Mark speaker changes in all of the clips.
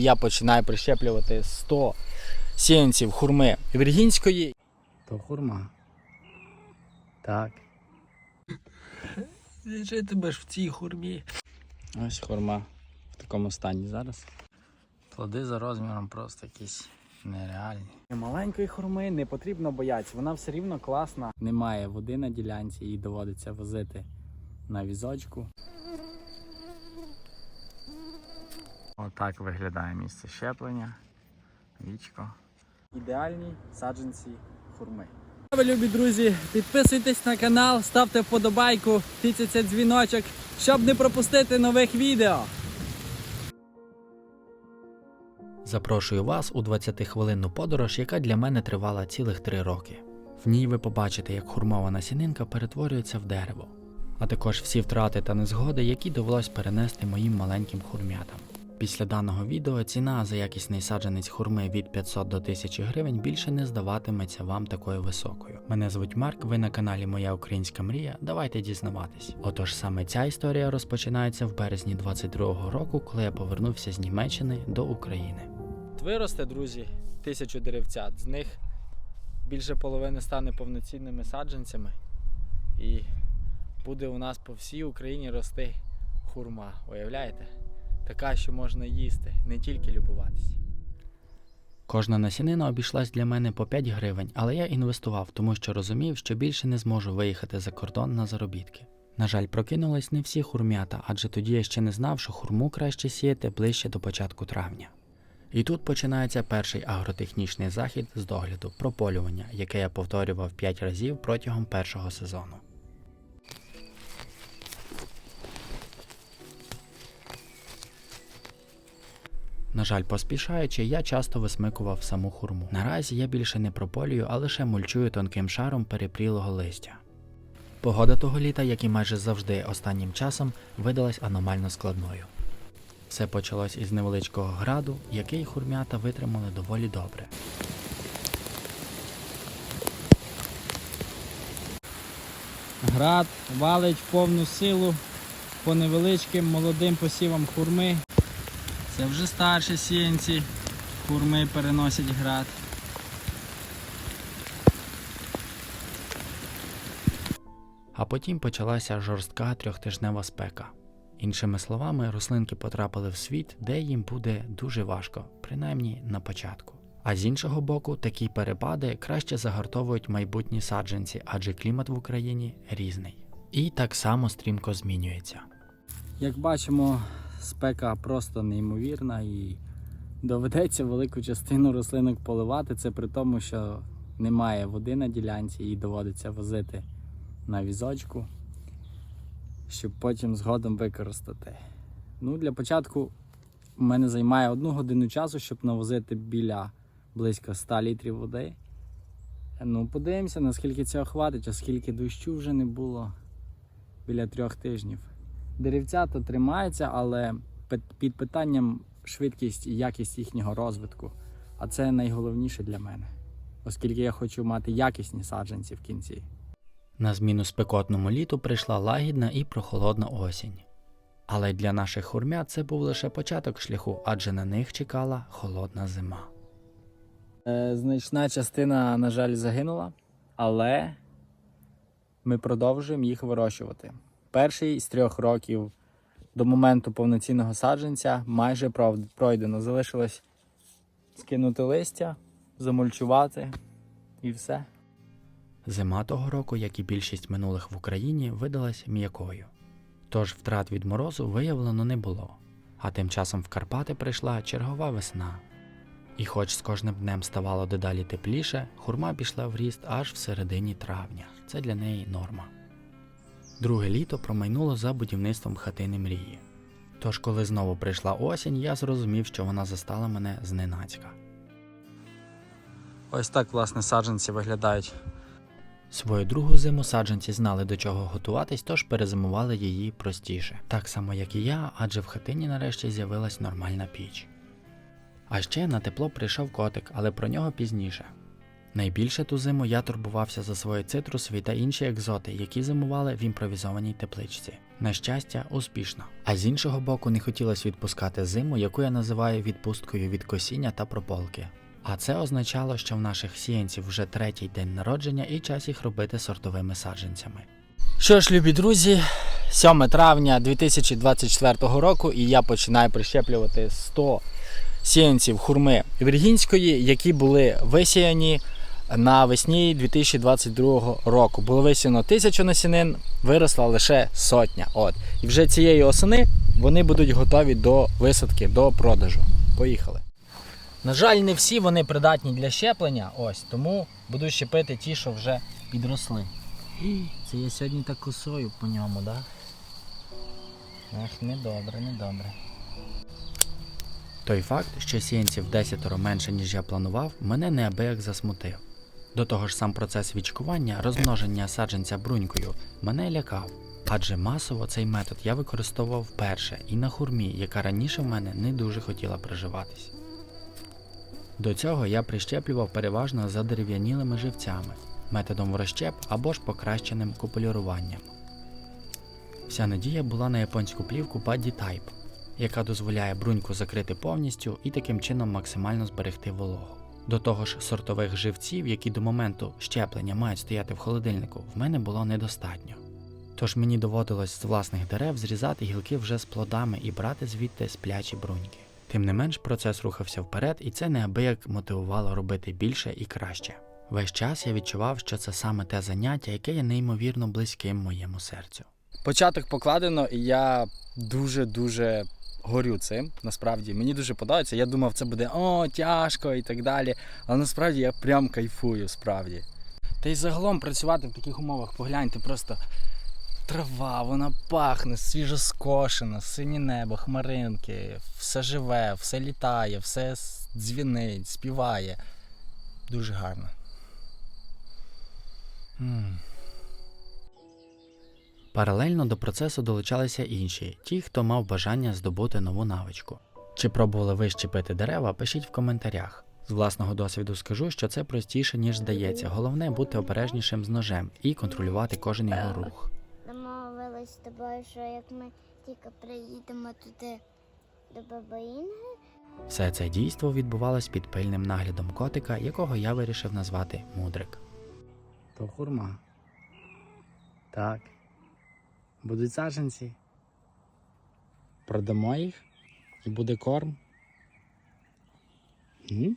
Speaker 1: Я починаю прищеплювати 100 сіянців хурми віргінської. То хурма. Так. Жити ж в цій хурмі. Ось хурма в такому стані зараз. Плоди за розміром просто якісь нереальні. Маленької хурми не потрібно боятися, вона все рівно класна. Немає води на ділянці, її доводиться возити на візочку. Отак виглядає місце щеплення. Вічко. Ідеальні саджанці хурми. Ви, любі друзі, підписуйтесь на канал, ставте вподобайку, тицяться дзвіночок, щоб не пропустити нових відео.
Speaker 2: Запрошую вас у 20-хвилинну подорож, яка для мене тривала цілих 3 роки. В ній ви побачите, як хурмова насінинка перетворюється в дерево, а також всі втрати та незгоди, які довелось перенести моїм маленьким хурмятам. Після даного відео ціна за якісний саджанець хурми від 500 до 1000 гривень більше не здаватиметься вам такою високою. Мене звуть Марк, ви на каналі Моя Українська Мрія. Давайте дізнаватись. Отож саме ця історія розпочинається в березні 22-го року, коли я повернувся з Німеччини до України.
Speaker 1: Виросте, друзі, тисячу деревцят. З них більше половини стане повноцінними саджанцями. І буде у нас по всій Україні рости хурма. Уявляєте? Така, що можна їсти, не тільки любуватися.
Speaker 2: Кожна насінина обійшлась для мене по 5 гривень, але я інвестував, тому що розумів, що більше не зможу виїхати за кордон на заробітки. На жаль, прокинулись не всі хурмята, адже тоді я ще не знав, що хурму краще сіяти ближче до початку травня. І тут починається перший агротехнічний захід з догляду прополювання, яке я повторював 5 разів протягом першого сезону. На жаль, поспішаючи, я часто висмикував саму хурму. Наразі я більше не прополюю, а лише мульчую тонким шаром перепрілого листя. Погода того літа, як і майже завжди останнім часом, видалась аномально складною. Все почалось із невеличкого граду, який хурмята витримали доволі добре.
Speaker 1: Град валить в повну силу по невеличким молодим посівам хурми. Це вже старші сіянці хурми переносять град.
Speaker 2: А потім почалася жорстка трьохтижнева спека. Іншими словами, рослинки потрапили в світ, де їм буде дуже важко, принаймні на початку. А з іншого боку, такі перепади краще загартовують майбутні саджанці, адже клімат в Україні різний. І так само стрімко змінюється.
Speaker 1: Як бачимо, спека просто неймовірна і доведеться велику частину рослинок поливати. Це при тому, що немає води на ділянці і доводиться возити на візочку, щоб потім згодом використати. Ну, для початку в мене займає одну годину часу, щоб навозити біля близько 100 літрів води. Ну, подивимося, наскільки цього хватить, оскільки дощу вже не було біля трьох тижнів. Деревця то тримаються, але під питанням швидкість і якість їхнього розвитку. А це найголовніше для мене, оскільки я хочу мати якісні саджанці в кінці.
Speaker 2: На зміну спекотному літу прийшла лагідна і прохолодна осінь. Але для наших хурмят це був лише початок шляху, адже на них чекала холодна зима.
Speaker 1: Е, значна частина, на жаль, загинула, але ми продовжуємо їх вирощувати. Перший з трьох років до моменту повноцінного саджанця майже пройдено. Залишилось скинути листя, замульчувати і все.
Speaker 2: Зима того року, як і більшість минулих в Україні, видалась м'якою. Тож втрат від морозу виявлено не було. А тим часом в Карпати прийшла чергова весна. І хоч з кожним днем ставало дедалі тепліше, хурма пішла в ріст аж в середині травня. Це для неї норма. Друге літо промайнуло за будівництвом хатини мрії. Тож, коли знову прийшла осінь, я зрозумів, що вона застала мене зненацька.
Speaker 1: Ось так, власне, саджанці виглядають.
Speaker 2: Свою другу зиму саджанці знали до чого готуватись, тож перезимували її простіше, так само як і я, адже в хатині нарешті з'явилась нормальна піч. А ще на тепло прийшов котик, але про нього пізніше. Найбільше ту зиму я турбувався за свої цитрусові та інші екзоти, які зимували в імпровізованій тепличці. На щастя, успішно. А з іншого боку, не хотілося відпускати зиму, яку я називаю відпусткою від косіння та прополки. А це означало, що в наших сіянців вже третій день народження і час їх робити сортовими саджанцями.
Speaker 1: Що ж, любі друзі, 7 травня 2024 року, і я починаю прищеплювати 100 сіянців хурми віргінської, які були висіяні навесні 2022 року. Було висіяно тисячу насінин, виросла лише сотня. От. І вже цієї осени вони будуть готові до висадки, до продажу. Поїхали. На жаль, не всі вони придатні для щеплення, ось тому буду щепити ті, що вже підросли. Це я сьогодні так косою по ньому, так? Да? Ах, недобре, недобре.
Speaker 2: Той факт, що сіянців десятеро менше, ніж я планував, мене неабияк засмутив. До того ж, сам процес відчкування, розмноження саджанця брунькою, мене лякав, адже масово цей метод я використовував вперше і на хурмі, яка раніше в мене не дуже хотіла приживатись. До цього я прищеплював переважно за дерев'янілими живцями, методом врощеп або ж покращеним купулюруванням. Вся надія була на японську плівку Buddy Type, яка дозволяє бруньку закрити повністю і таким чином максимально зберегти вологу. До того ж, сортових живців, які до моменту щеплення мають стояти в холодильнику, в мене було недостатньо. Тож мені доводилось з власних дерев зрізати гілки вже з плодами і брати звідти сплячі бруньки. Тим не менш, процес рухався вперед, і це неабияк мотивувало робити більше і краще. Весь час я відчував, що це саме те заняття, яке є неймовірно близьким моєму серцю.
Speaker 1: Початок покладено, і я дуже-дуже горю цим. Насправді мені дуже подобається. Я думав, це буде о, тяжко і так далі. Але насправді я прям кайфую, справді. Та й загалом працювати в таких умовах, погляньте, просто трава, вона пахне, свіжо скошена, синє небо, хмаринки, все живе, все літає, все дзвінить, співає. Дуже гарно. м
Speaker 2: Паралельно до процесу долучалися інші, ті, хто мав бажання здобути нову навичку. Чи пробували ви щепити дерева, пишіть в коментарях. З власного досвіду скажу, що це простіше, ніж здається. Головне бути обережнішим з ножем і контролювати кожен його рух.
Speaker 3: Домовились з тобою, що як ми тільки приїдемо туди до бабаїни,
Speaker 2: Все це дійство відбувалось під пильним наглядом котика, якого я вирішив назвати Мудрик.
Speaker 1: То хурма. Так. Будуть саджанці. Продамо їх і буде корм. М?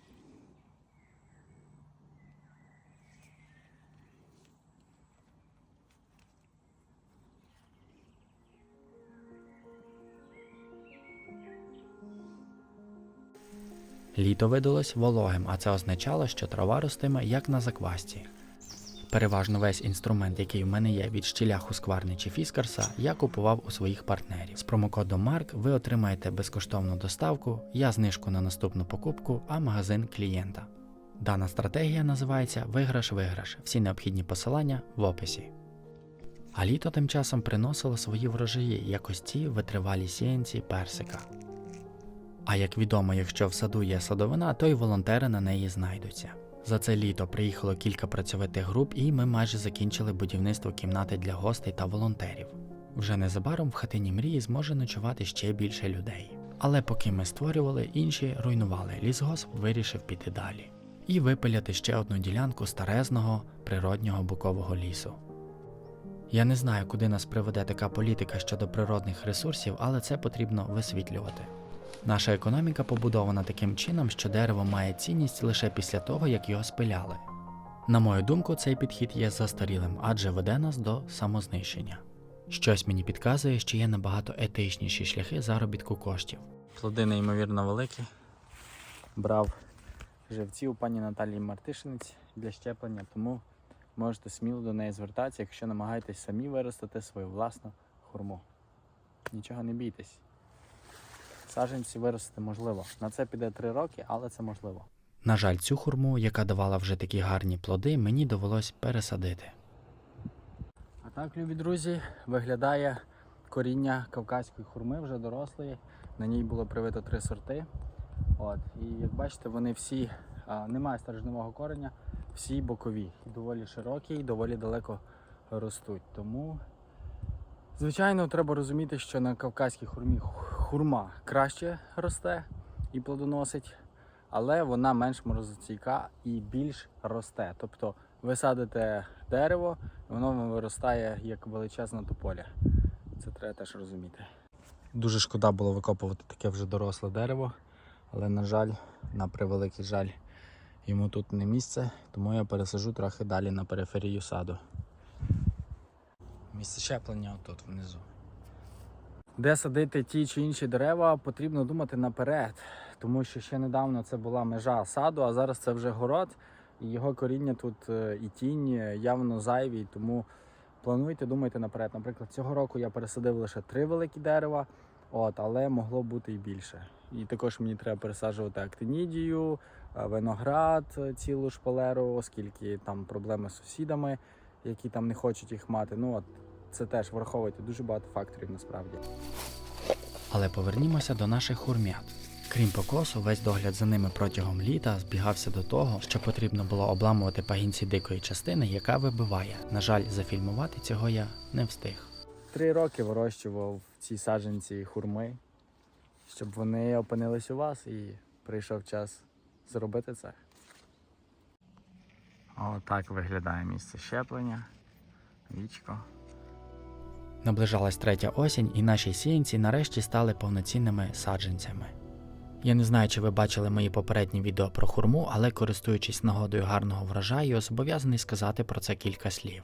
Speaker 2: Літо видалось вологим, а це означало, що трава ростиме як на заквасті. Переважно весь інструмент, який в мене є від щіля Husqvarna чи Фіскарса, я купував у своїх партнерів. З промокодом Марк ви отримаєте безкоштовну доставку, я знижку на наступну покупку, а магазин клієнта. Дана стратегія називається Виграш-виграш. Всі необхідні посилання в описі. А літо тим часом приносило свої врожаї, як ось ці витривалі сіянці персика. А як відомо, якщо в саду є садовина, то й волонтери на неї знайдуться. За це літо приїхало кілька працьовитих груп, і ми майже закінчили будівництво кімнати для гостей та волонтерів. Вже незабаром в хатині мрії зможе ночувати ще більше людей. Але поки ми створювали, інші руйнували. Лісгосп вирішив піти далі і випиляти ще одну ділянку старезного природнього букового лісу. Я не знаю, куди нас приведе така політика щодо природних ресурсів, але це потрібно висвітлювати. Наша економіка побудована таким чином, що дерево має цінність лише після того, як його спиляли. На мою думку, цей підхід є застарілим, адже веде нас до самознищення. Щось мені підказує, що є набагато етичніші шляхи заробітку коштів.
Speaker 1: Плоди неймовірно великі. Брав живці у пані Наталії Мартишиниць для щеплення, тому можете сміло до неї звертатися, якщо намагаєтесь самі виростити свою власну хурму. Нічого не бійтесь. Саджанці виростити можливо. На це піде 3 роки, але це можливо.
Speaker 2: На жаль, цю хурму, яка давала вже такі гарні плоди, мені довелось пересадити.
Speaker 1: А так, любі друзі, виглядає коріння кавказької хурми, вже дорослої. На ній було привито три сорти. От. І як бачите, вони всі, а, немає стержневого кореня, всі бокові. І доволі широкі і доволі далеко ростуть. Тому Звичайно, треба розуміти, що на кавказькій хурмі хурма краще росте і плодоносить, але вона менш морозостійка і більш росте. Тобто ви садите дерево, воно виростає як величезна тополя. Це треба теж розуміти. Дуже шкода було викопувати таке вже доросле дерево, але, на жаль, на превеликий жаль, йому тут не місце, тому я пересажу трохи далі на периферію саду. Місце щеплення отут внизу. Де садити ті чи інші дерева, потрібно думати наперед, тому що ще недавно це була межа саду, а зараз це вже город, і його коріння тут е, і тінь явно зайві, тому плануйте, думайте наперед. Наприклад, цього року я пересадив лише три великі дерева, от, але могло бути і більше. І також мені треба пересаджувати актинідію, е, виноград, е, цілу шпалеру, оскільки там проблеми з сусідами, які там не хочуть їх мати. Ну от це теж враховуйте дуже багато факторів насправді.
Speaker 2: Але повернімося до наших хурмят. Крім покосу, весь догляд за ними протягом літа збігався до того, що потрібно було обламувати пагінці дикої частини, яка вибиває. На жаль, зафільмувати цього я не встиг.
Speaker 1: Три роки вирощував ці саджанці хурми, щоб вони опинились у вас і прийшов час зробити це. Отак виглядає місце щеплення, вічко.
Speaker 2: Наближалась третя осінь, і наші сіянці нарешті стали повноцінними саджанцями. Я не знаю, чи ви бачили мої попередні відео про хурму, але користуючись нагодою гарного врожаю, зобов'язаний сказати про це кілька слів.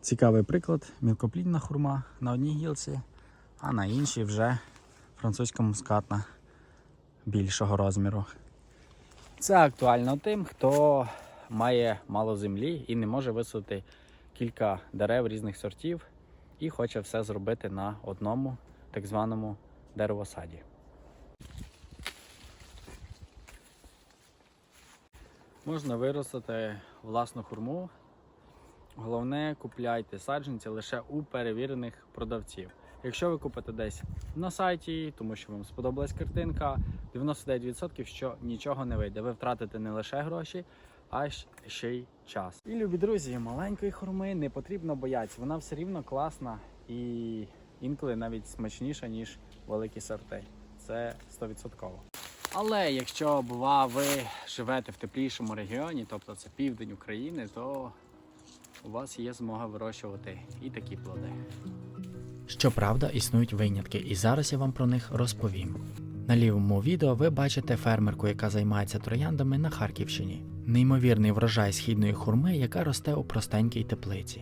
Speaker 1: Цікавий приклад мілкоплідна хурма на одній гілці, а на іншій вже французька мускатна більшого розміру. Це актуально тим, хто має мало землі і не може висадити кілька дерев різних сортів і хоче все зробити на одному так званому деревосаді. Можна виростити власну хурму Головне, купляйте саджанці лише у перевірених продавців. Якщо ви купите десь на сайті, тому що вам сподобалась картинка, 99% що нічого не вийде. Ви втратите не лише гроші, а щ- ще й час. І любі друзі, маленької хурми не потрібно боятися. Вона все рівно класна і інколи навіть смачніша, ніж великі сорти. Це 100%. Але якщо бува, ви живете в теплішому регіоні, тобто це південь України, то у вас є змога вирощувати і такі плоди.
Speaker 2: Щоправда, існують винятки, і зараз я вам про них розповім. На лівому відео ви бачите фермерку, яка займається трояндами на Харківщині. Неймовірний врожай східної хурми, яка росте у простенькій теплиці.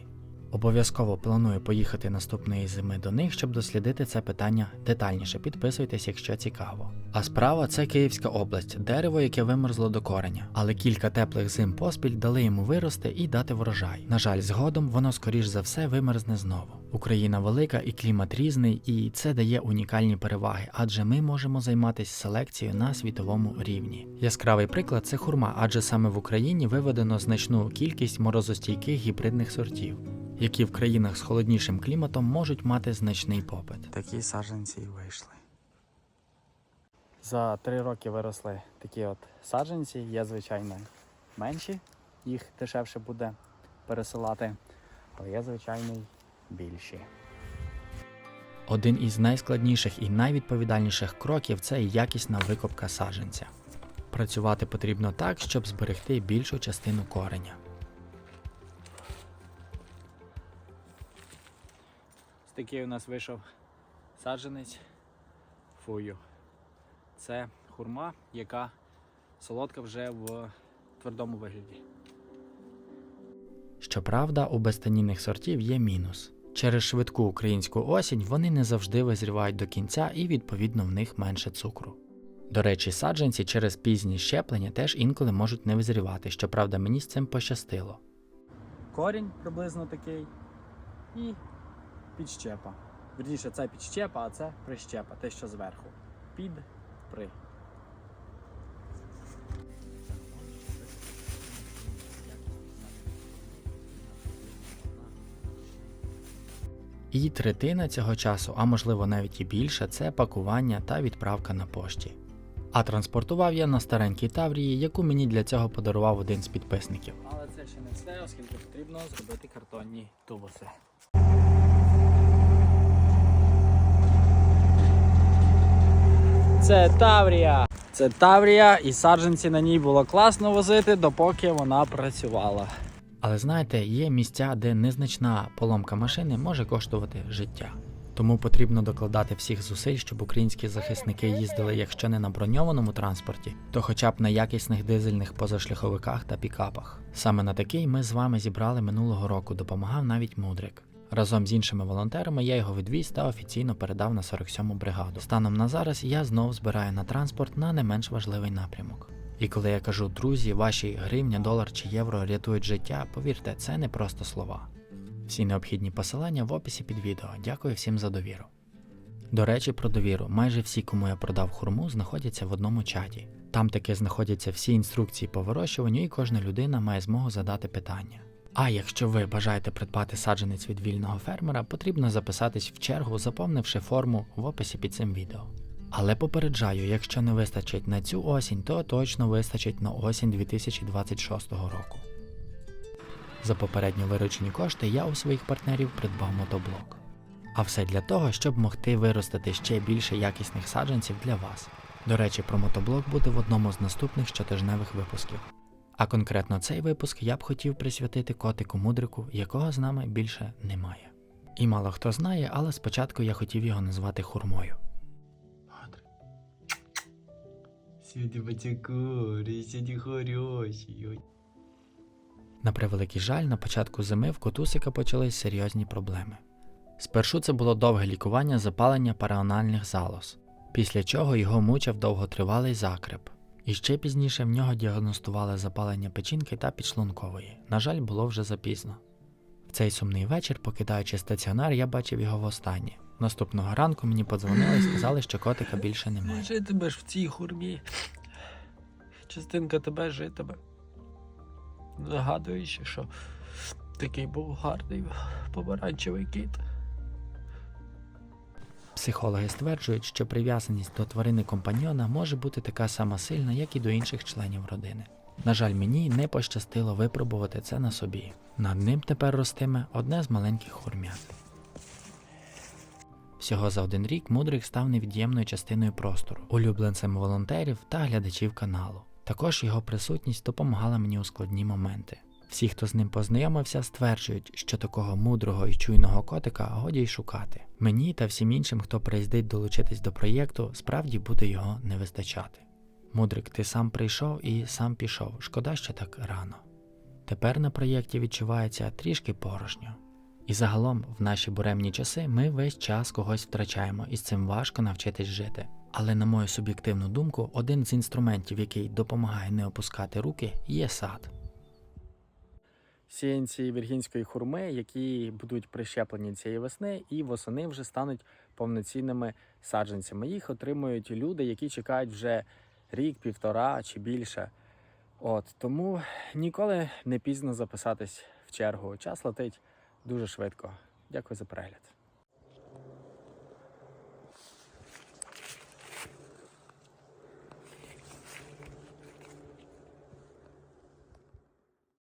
Speaker 2: Обов'язково планую поїхати наступної зими до них, щоб дослідити це питання детальніше. Підписуйтесь, якщо цікаво. А справа це Київська область, дерево, яке вимерзло до кореня. Але кілька теплих зим поспіль дали йому вирости і дати врожай. На жаль, згодом воно скоріш за все вимерзне знову. Україна велика і клімат різний, і це дає унікальні переваги, адже ми можемо займатися селекцією на світовому рівні. Яскравий приклад це хурма, адже саме в Україні виведено значну кількість морозостійких гібридних сортів, які в країнах з холоднішим кліматом можуть мати значний попит.
Speaker 1: Такі саджанці і вийшли. За три роки виросли такі от саджанці. Є, звичайно, менші, їх дешевше буде пересилати, але є, звичайно, більші.
Speaker 2: Один із найскладніших і найвідповідальніших кроків це якісна викопка саджанця. Працювати потрібно так, щоб зберегти більшу частину кореня.
Speaker 1: Ось такий у нас вийшов саджанець фую. Це хурма, яка солодка вже в твердому вигляді.
Speaker 2: Щоправда, у безтанінних сортів є мінус. Через швидку українську осінь вони не завжди визрівають до кінця і відповідно в них менше цукру. До речі, саджанці через пізні щеплення теж інколи можуть не визрівати, щоправда, мені з цим пощастило.
Speaker 1: Корінь приблизно такий і підщепа. Вірніше, це підщепа, а це прищепа, те, що зверху. Під при.
Speaker 2: І третина цього часу, а можливо навіть і більше, це пакування та відправка на пошті. А транспортував я на старенькій Таврії, яку мені для цього подарував один з підписників.
Speaker 1: Але це ще не все, оскільки потрібно зробити картонні тубуси. Це Таврія. Це Таврія, і саджанці на ній було класно возити, допоки вона працювала.
Speaker 2: Але знаєте, є місця, де незначна поломка машини може коштувати життя. Тому потрібно докладати всіх зусиль, щоб українські захисники їздили, якщо не на броньованому транспорті, то хоча б на якісних дизельних позашляховиках та пікапах. Саме на такий ми з вами зібрали минулого року, допомагав навіть Мудрик. Разом з іншими волонтерами я його відвіз та офіційно передав на 47-му бригаду. Станом на зараз я знов збираю на транспорт на не менш важливий напрямок. І коли я кажу друзі, ваші гривня, долар чи євро рятують життя, повірте, це не просто слова. Всі необхідні посилання в описі під відео. Дякую всім за довіру. До речі, про довіру. Майже всі, кому я продав хурму, знаходяться в одному чаті. Там таки знаходяться всі інструкції по вирощуванню, і кожна людина має змогу задати питання. А якщо ви бажаєте придбати саджанець від вільного фермера, потрібно записатись в чергу, заповнивши форму в описі під цим відео. Але попереджаю, якщо не вистачить на цю осінь, то точно вистачить на осінь 2026 року. За попередньо виручені кошти я у своїх партнерів придбав мотоблок. А все для того, щоб могти виростити ще більше якісних саджанців для вас. До речі, про мотоблок буде в одному з наступних щотижневих випусків. А конкретно цей випуск я б хотів присвятити котику мудрику, якого з нами більше немає. І мало хто знає, але спочатку я хотів його назвати хурмою. На превеликий жаль, на початку зими в котусика почались серйозні проблеми. Спершу це було довге лікування запалення параональних залоз, після чого його мучив довготривалий закреп. І ще пізніше в нього діагностували запалення печінки та підшлункової. На жаль, було вже запізно. В цей сумний вечір, покидаючи стаціонар, я бачив його востаннє. Наступного ранку мені подзвонили і сказали, що котика більше немає.
Speaker 4: Житиме ж в цій хурмі. Частинка тебе житиме. Нагадуючи, що такий був гарний помаранчевий кіт.
Speaker 2: Психологи стверджують, що прив'язаність до тварини компаньйона може бути така сама сильна, як і до інших членів родини. На жаль, мені не пощастило випробувати це на собі. Над ним тепер ростиме одне з маленьких хурмят. Всього за один рік мудрик став невід'ємною частиною простору, улюбленцем волонтерів та глядачів каналу. Також його присутність допомагала мені у складні моменти. Всі, хто з ним познайомився, стверджують, що такого мудрого і чуйного котика годі й шукати. Мені та всім іншим, хто приїздить долучитись до проєкту, справді буде його не вистачати. Мудрик, ти сам прийшов і сам пішов. Шкода, що так рано. Тепер на проєкті відчувається трішки порожньо. І загалом, в наші буремні часи, ми весь час когось втрачаємо, і з цим важко навчитись жити. Але, на мою суб'єктивну думку, один з інструментів, який допомагає не опускати руки, є сад.
Speaker 1: Сіянці віргінської хурми, які будуть прищеплені цієї весни, і восени вже стануть повноцінними саджанцями. Їх отримують люди, які чекають вже рік, півтора чи більше. От тому ніколи не пізно записатись в чергу. Час летить дуже швидко. Дякую за перегляд.